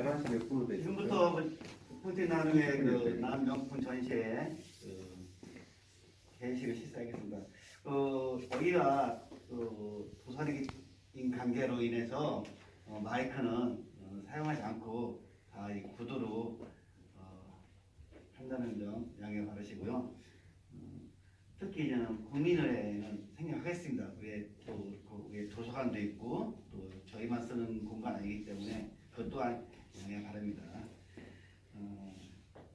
11시 몇 분으로 되죠? 지금부터 푸틴 나눔의 그 남 명품 전시회 그 개식을 실시하겠습니다. 그 여기가 그 도산인 관계로 인해서 어, 마이크는 어, 사용하지 않고 다 이 구두로 어, 한다는 점 양해 바라시고요. 음, 특히 이제는 국민의회는 생략하겠습니다. 위에 또그 위에 도서관도 있고 또 저희만 쓰는 공간 아니기 때문에 그것 또한 양해 바랍니다. 어,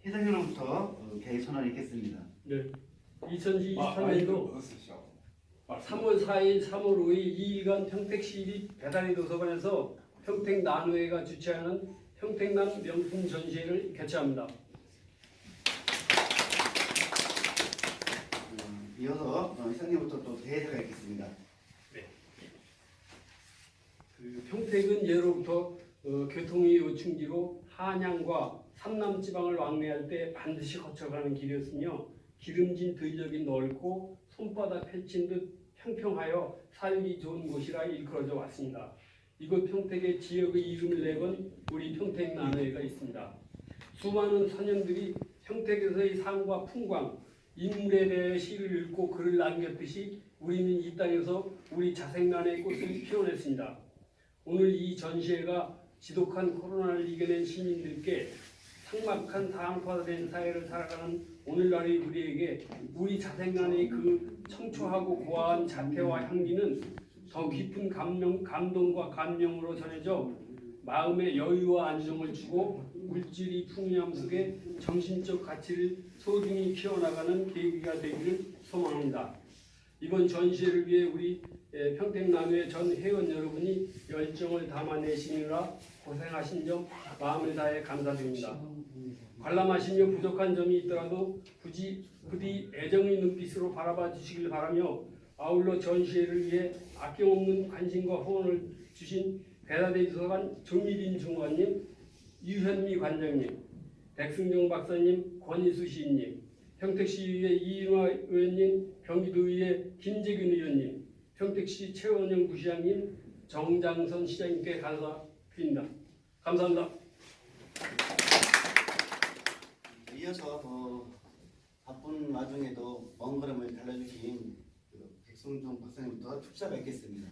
희생으로부터 어, 개의 선언을 읽겠습니다. 네. 아, 2023년도 3월 4일, 3월 5일 2일간 평택시립 배달의 도서관에서 평택 나노회가 주최하는 평택남 명품 전시회를 개최합니다. 어, 이어서 어, 희생으로부터 또 대회가 있겠습니다. 그 평택은 예로부터 어, 교통의 요충지로 한양과 삼남 지방을 왕래할 때 반드시 거쳐가는 길이었으며 기름진 들녘이 넓고 손바닥 펼친 듯 평평하여 살기 좋은 곳이라 일컬어져 왔습니다. 이곳 평택의 지역의 이름을 내건 우리 평택 나노회가 있습니다. 수많은 선현들이 평택에서의 삶과 풍광, 인물에 대해 시를 읽고 글을 남겼듯이 우리는 이 땅에서 우리 자생란의 꽃을 피워냈습니다. 오늘 이 전시회가 지독한 코로나를 이겨낸 시민들께 삭막한 다항파된 사회를 살아가는 오늘날의 우리에게 우리 자생란의 그 청초하고 고와한 자태와 향기는 더 깊은 감명, 감동과 감명으로 전해져 마음의 여유와 안정을 주고 물질이 풍요함 속에 정신적 가치를 소중히 키워나가는 계기가 되기를 소망합니다. 이번 전시회를 위해 우리 예, 평택남의 전 회원 여러분이 열정을 담아내시느라 고생하신 점 마음을 다해 감사드립니다. 관람하시며 부족한 점이 있더라도 부지, 부디 애정의 눈빛으로 바라봐 주시길 바라며 아울러 전시회를 위해 아낌없는 관심과 후원을 주신 배다대 도서관 조미린 중관님, 유현미 관장님, 백승정 박사님, 권희수 시인님, 평택시의회 이인화 의원님, 경기도의회 김재균 의원님, 평택시 최원영 부시장님, 정장선 시장님께 감사 드립니다. 감사합니다. 이어서 어, 바쁜 와중에도 먼 걸음을 달려주신 그 백승종 박사님부터 축사가 있겠습니다.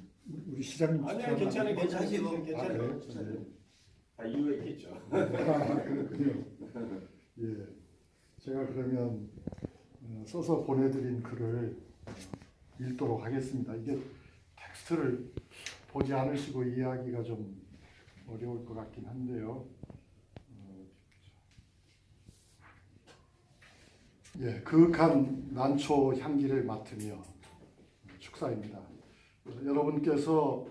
우리 시장님 아니요, 괜찮아요. 아, 괜찮아요. 그래요? 네. 아, 이유가 있겠죠. 아, 그렇군요. 예, 제가 그러면 어, 써서 보내드린 글을 어, 읽도록 하겠습니다. 이게 텍스트를 보지 않으시고 이해하기가 좀 어려울 것 같긴 한데요. 어, 예, 그윽한 난초 향기를 맡으며 축사입니다. 어, 여러분께서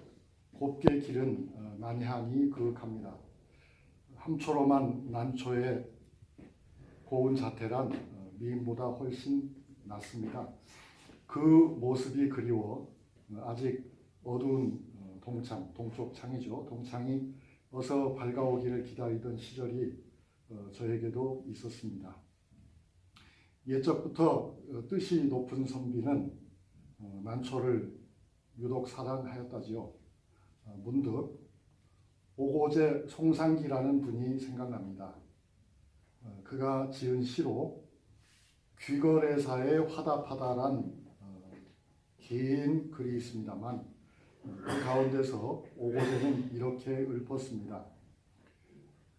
곱게 기른 어, 난향이 그윽합니다. 함초로만 난초의 고운 자태란 어, 미인보다 훨씬 낫습니다. 그 모습이 그리워 어, 아직 어두운 어, 동창, 동쪽 창이죠. 동창이 어서 밝아오기를 기다리던 시절이 어, 저에게도 있었습니다. 옛적부터 어, 뜻이 높은 선비는 어, 난초를 유독 사랑하였다지요. 어, 문득 오고제 송상기라는 분이 생각납니다. 어, 그가 지은 시로 귀거래사에 화답하다란 어, 긴 글이 있습니다만 어, 그 가운데서 오고제는 이렇게 읊었습니다.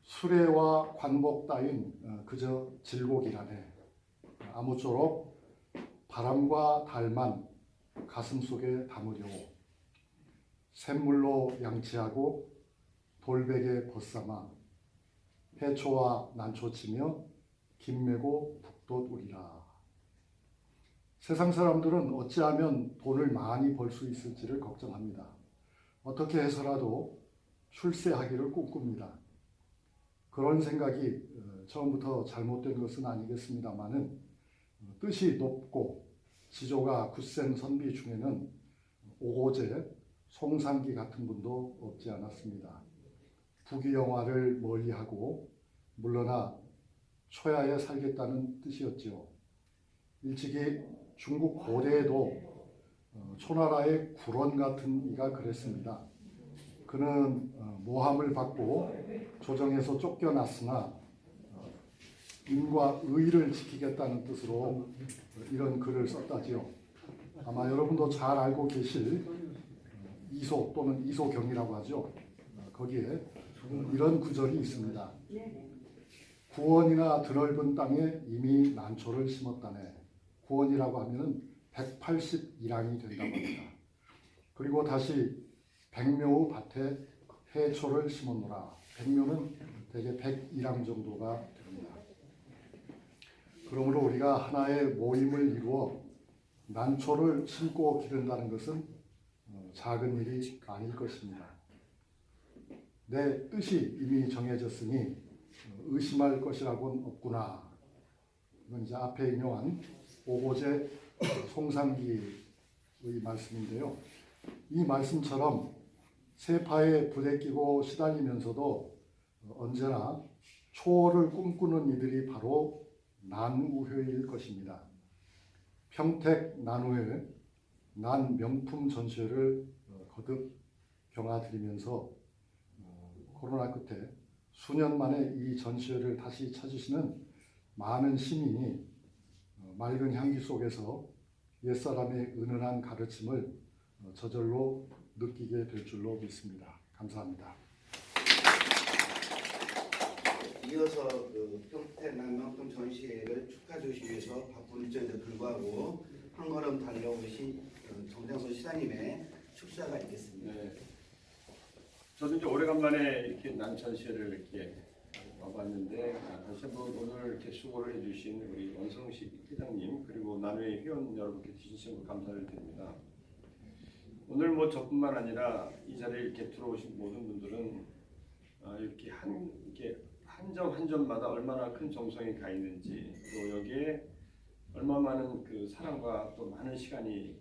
수레와 관복 따윈 어, 그저 질곡이라네. 아무쪼록 바람과 달만 가슴 속에 담으려고 샘물로 양치하고 돌베개 벗삼아 해초와 난초치며 김매고 북돋우리라. 세상 사람들은 어찌하면 돈을 많이 벌 수 있을지를 걱정합니다. 어떻게 해서라도 출세하기를 꿈꿉니다. 그런 생각이 어, 처음부터 잘못된 것은 아니겠습니다만은 어, 뜻이 높고 지조가 굳센 선비 중에는 오고제, 송상기 같은 분도 없지 않았습니다. 부귀영화를 멀리하고 물러나 초야에 살겠다는 뜻이었지요. 일찍이 중국 고대에도 어, 초나라의 구론 같은 이가 그랬습니다. 그는 어, 모함을 받고 조정에서 쫓겨났으나 어, 인과 의를 지키겠다는 뜻으로 어, 이런 글을 썼다지요. 아마 여러분도 잘 알고 계실 어, 이소 또는 이소경이라고 하죠. 어, 거기에 이런 구절이 있습니다. 구원이나 드넓은 땅에 이미 난초를 심었다네. 구원이라고 하면은 181항이 된다고 합니다. 그리고 다시 백묘의 밭에 해초를 심었노라. 백묘는 대개 101항 정도가 됩니다. 그러므로 우리가 하나의 모임을 이루어 난초를 심고 기른다는 것은 어, 작은 일이 아닐 것입니다. 내 뜻이 이미 정해졌으니 어, 의심할 것이라고는 없구나. 이건 이제 앞에 인용한 오고제 송상기의 말씀인데요. 이 말씀처럼 세파에 부대끼고 시달리면서도 언제나 초월을 꿈꾸는 이들이 바로 난우회일 것입니다. 평택 난우회 난 명품 전시회를 어, 거듭 경화드리면서 어, 코로나 끝에 수년 만에 이 전시회를 다시 찾으시는 많은 시민이 어, 맑은 향기 속에서 옛사람의 은은한 가르침을 어, 저절로 느끼게 될 줄로 믿습니다. 감사합니다. 이어서 그 평택 남명품 전시회를 축하 주시기 위해서 바쁜 일정에도 불구하고 한 걸음 달려오신 그 정장선 시장님의 축사가 있겠습니다. 네. 저도 이제 오래간만에 이렇게 난전시회를 이렇게 와봤는데 아, 다시 한번 오늘 이렇게 수고를 해주신 우리 원성식 회장님 그리고 나누의 회원 여러분께 진심으로 감사를 드립니다. 오늘 뭐 저뿐만 아니라 이 자리에 이렇게 들어오신 모든 분들은 아, 이렇게 한 이렇게 한 점 한 점마다 얼마나 큰 정성이 가 있는지 또 여기에 얼마 많은 그 사랑과 또 많은 시간이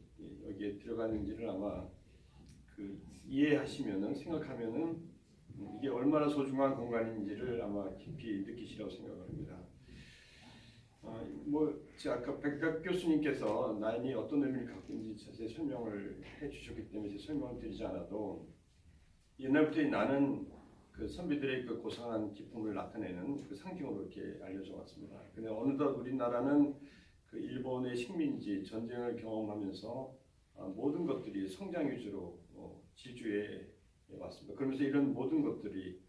여기에 들어가는지를 아마 그 이해하시면은 생각하면은 음, 이게 얼마나 소중한 공간인지를 아마 깊이 느끼시라고 생각을 합니다. 아, 뭐 아까 백각 교수님께서 나인이 어떤 의미를 갖고 있는지 자세히 설명을 해주셨기 때문에 설명을 드리지 않아도 옛날부터 이 나는 그 선비들의 그 고상한 기쁨을 나타내는 그 상징으로 이렇게 알려져 왔습니다. 근데 어느덧 우리나라는 그 일본의 식민지 전쟁을 경험하면서 아, 모든 것들이 성장 위주로 어, 지주 해 왔습니다. 그러면서 이런 모든 것들이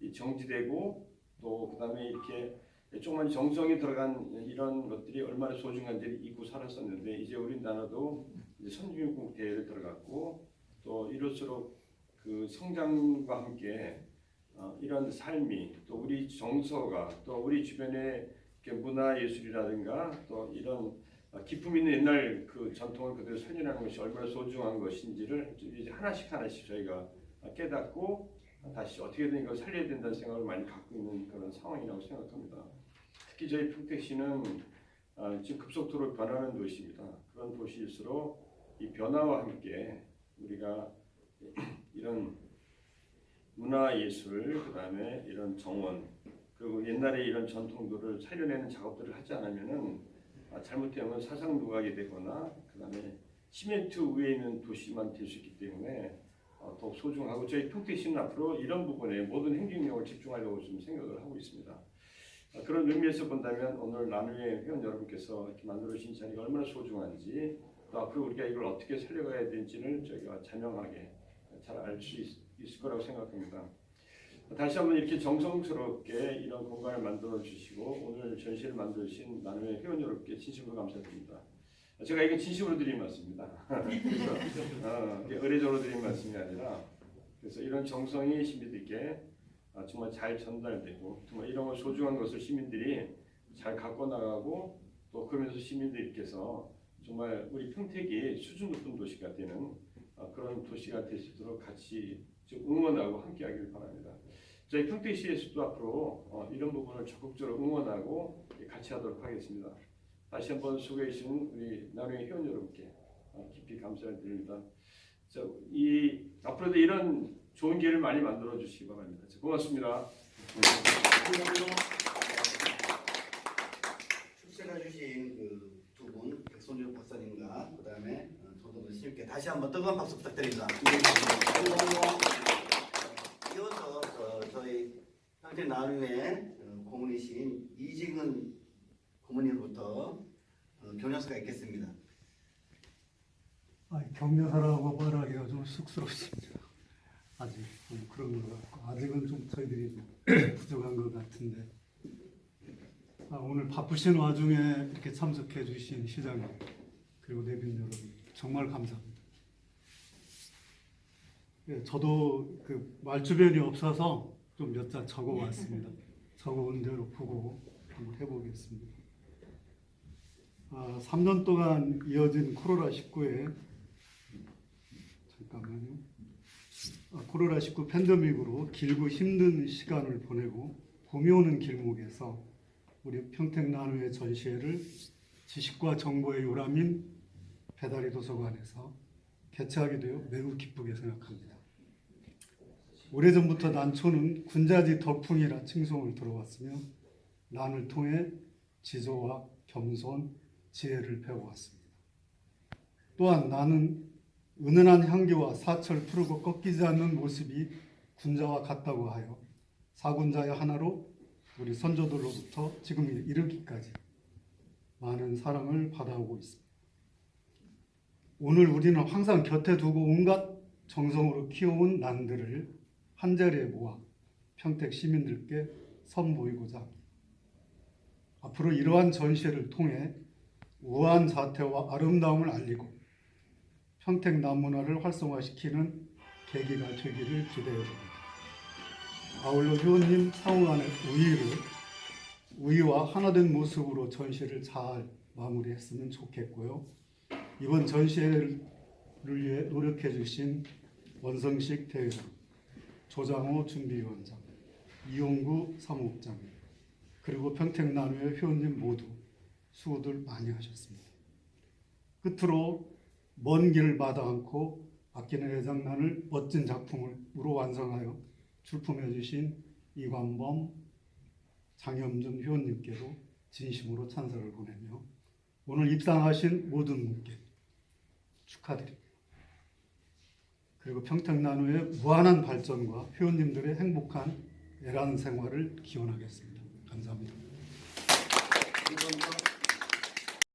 이 정지되고 또 그다음에 이렇게 조그만 정성이 들어간 이런 것들이 얼마나 소중한지를 잊고 살았었는데 이제 우리나라도 이제 선진국 대회를 들어갔고 또 이럴수록 그 성장과 함께 어, 이런 삶이 또 우리 정서가 또 우리 주변의 문화 예술이라든가 또 이런 어, 기품 있는 옛날 그 전통을 그대로 살려내는 것이 얼마나 소중한 것인지를 이제 하나씩 하나씩 저희가 깨닫고 다시 어떻게든 이걸 살려야 된다는 생각을 많이 갖고 있는 그런 상황이라고 생각합니다. 특히 저희 평택시는 어, 지금 급속도로 변하는 도시입니다. 그런 도시일수록 이 변화와 함께 우리가 이런 문화 예술 그다음에 이런 정원 그리고 옛날에 이런 전통들을 살려내는 작업들을 하지 않으면은 아, 잘못되면 사상 누각이 되거나 그다음에 시멘트 위에 있는 도시만 될 수 있기 때문에 어, 더욱 소중하고 저희 평택시는 앞으로 이런 부분에 모든 행정력을 집중하려고 좀 생각을 하고 있습니다. 아, 그런 의미에서 본다면 오늘 나누의 회원 여러분께서 이렇게 만들어 주신 자리가 얼마나 소중한지 또 앞으로 우리가 이걸 어떻게 살려가야 될지를 저희가 자명하게 잘 알 수 있을 거라고 생각합니다. 다시 한번 이렇게 정성스럽게 이런 공간을 만들어 주시고 오늘 전시를 만드신 나눔의 회원 여러분께 진심으로 감사드립니다. 제가 이게 진심으로 드린 말씀입니다. 그래서 어, 의례적으로 드린 말씀이 아니라 그래서 이런 정성이 시민들께 아, 정말 잘 전달되고 정말 이런 거 소중한 것을 시민들이 잘 갖고 나가고 또 그러면서 시민들께서 정말 우리 평택이 수준 높은 도시가 되는 아, 그런 도시가 될 수 있도록 같이 좀 응원하고 함께하길 바랍니다. 저희 평택시에서도 앞으로 어, 이런 부분을 적극적으로 응원하고 같이 하도록 하겠습니다. 다시 한번 수고해 주신 우리 나눔의 회원 여러분께 어, 깊이 감사를 드립니다. 자, 이 앞으로도 이런 좋은 기회를 많이 만들어 주시기 바랍니다. 자, 고맙습니다. 출세가 주신 그 두 분 백손주 박사님과 그다음에 어, 조동근 스님께 다시 한번 뜨거운 박수 부탁드립니다. 나루의 어, 고문이신 이직은 고문님으로부터 어, 교녀수가 있겠습니다. 아, 격려하라고 말하기가 좀 쑥스럽습니다. 아직 좀 그런 것 같고 아직은 좀 저희들이 좀 부족한 것 같은데 아, 오늘 바쁘신 와중에 이렇게 참석해 주신 시장님 그리고 내빈 여러분 정말 감사합니다. 예, 저도 그 말주변이 없어서 좀 몇 자 적어왔습니다. 적어온 대로 보고 한번 해보겠습니다. 아, 3년 동안 이어진 코로나19에 잠깐만요. 아, 코로나19 팬데믹으로 길고 힘든 시간을 보내고 봄이 오는 길목에서 우리 평택 나눔의 전시회를 지식과 정보의 요람인 배다리 도서관에서 개최하게 되어 매우 기쁘게 생각합니다. 오래전부터 난초는 군자지 덕풍이라 칭송을 들어왔으며 난을 통해 지조와 겸손, 지혜를 배워왔습니다. 또한 나는 은은한 향기와 사철 푸르고 꺾이지 않는 모습이 군자와 같다고 하여 사군자의 하나로 우리 선조들로부터 지금 이르기까지 많은 사랑을 받아오고 있습니다. 오늘 우리는 항상 곁에 두고 온갖 정성으로 키워온 난들을 한 자리에 모아 평택 시민들께 선보이고자 합니다. 앞으로 이러한 전시회를 통해 우아한 자태와 아름다움을 알리고 평택 남문화를 활성화시키는 계기가 되기를 기대해 봅니다. 아울러 효님 상호간의 우위를 우위와 하나된 모습으로 전시를 잘 마무리했으면 좋겠고요. 이번 전시회를 위해 노력해 주신 원성식 대회장, 조장호 준비위원장, 이용구 사무국장, 그리고 평택 나눔의 회원님 모두 수고들 많이 하셨습니다. 끝으로 먼 길을 마다 않고 아끼는 애장난을 멋진 작품으로 완성하여 출품해 주신 이관범, 장염준 회원님께도 진심으로 찬사를 보내며 오늘 입상하신 모든 분께 축하드립니다. 그리고 평택나눔의 무한한 발전과 회원님들의 행복한 애란 생활을 기원하겠습니다. 감사합니다.